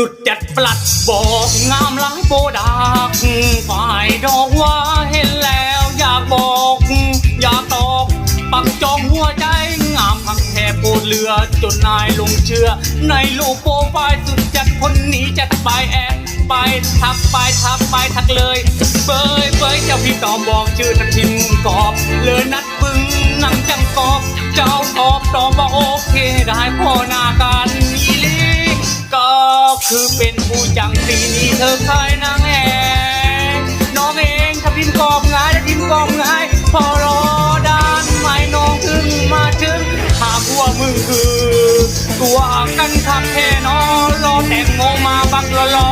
สุดจัดปลัดบอกงามหลายโบดักฝ่ายดอกว่าเห็นแล้วอยากบอก อยากตอกปักจองหัวใจงามพังแทบโบเรือจนนายลงเชื่อ ในลูกโปรไฟล์สุดจัดคนนี้จัดไปแอดไปทักไปทักไปทักเลยเบยเบยเจ้าพี่ตอบบอกชื่อทักทิมกอบ เลยนัดบึงนั่งจังกอบ เจ้าตอบตอบบอกโอเคได้พอนากันี้ คือเป็นผู้จังสีนี้เธอคายนางแองน้องเองถ้าพิมพ์กอบง่ายถ้าพิมพ์กอบง่ายพอรอด้านไม่น้องถึงมาถึงหากว่ามึงคือ ตัวกันทักแค่นอรอแต่งโมมาบักละลอ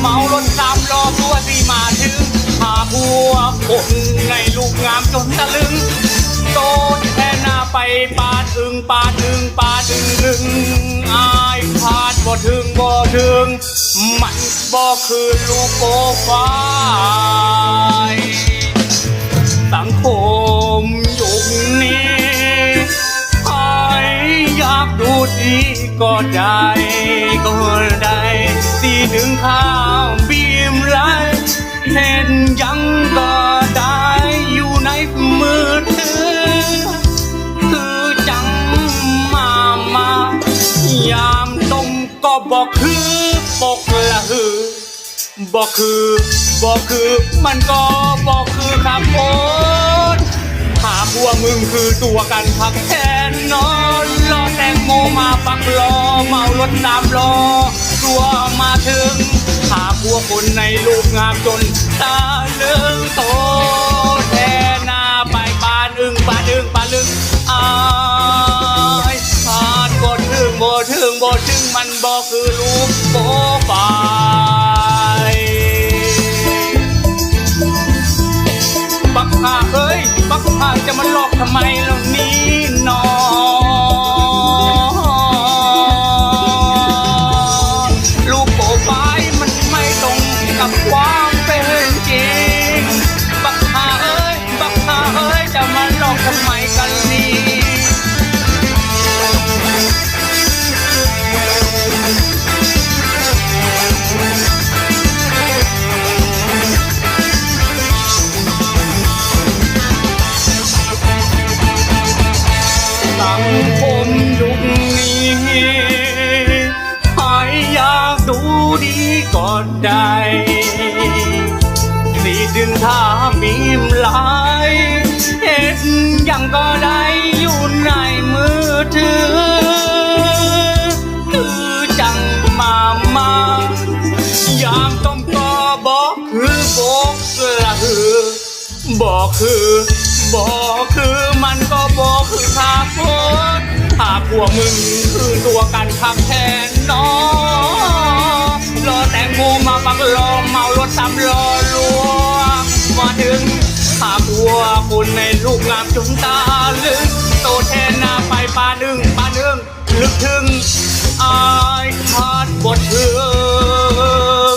เมารถสามล้อตัวที่มาถึงหากว่าคนในลูกงามจนตะลึงโตแค่หน้าไปปาดอึงปาดอึงปาดอึงลึงอาย บ่ถึงบ่ถึง มันบ่คือลูกโปรไฟสังคมยุคนี้ใครอยากดูดีก็ได้ก็ได้สีดึงข้าวบีมไรเห็นยังก็ได้อยู่ในมือถือคือจังมา มายาม บอกคือปกละหือบอกคือบอกคือมันก็บอกคือครับโอ๊ตหากว่ามึงคือตัวกันพักแทนนอนรอแตงโมมาปักรอเมารถตามรอตัวมาถึงหากว่าคนในลูกงามจนตาเลืองโต จะมาหลอกทำไมล่ะนี่ ก็ได้สีดึงท่ามีมหลายเห็นยังก็ได้อยู่ในมือถือ คือจังมามายามต้มก็บอกคือบอกละหือบอกคือบอกคือมันก็บอกคือทาโพดหากพวกมึงคือตัวกันขับแทนน้อร บุญในลูกงามจุนตาลึกโตแทนนาไปปานึงปานึงลึกถึงอายขาดบทเทือง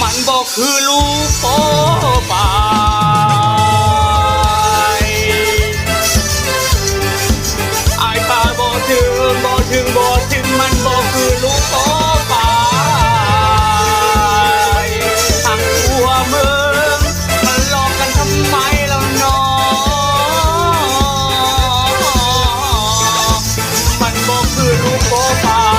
มันบอกคือลูกโปป่ายอายตาบ่ถึงบ่ถึงบ่ถึงมันบอกคือลูก รู้โปตา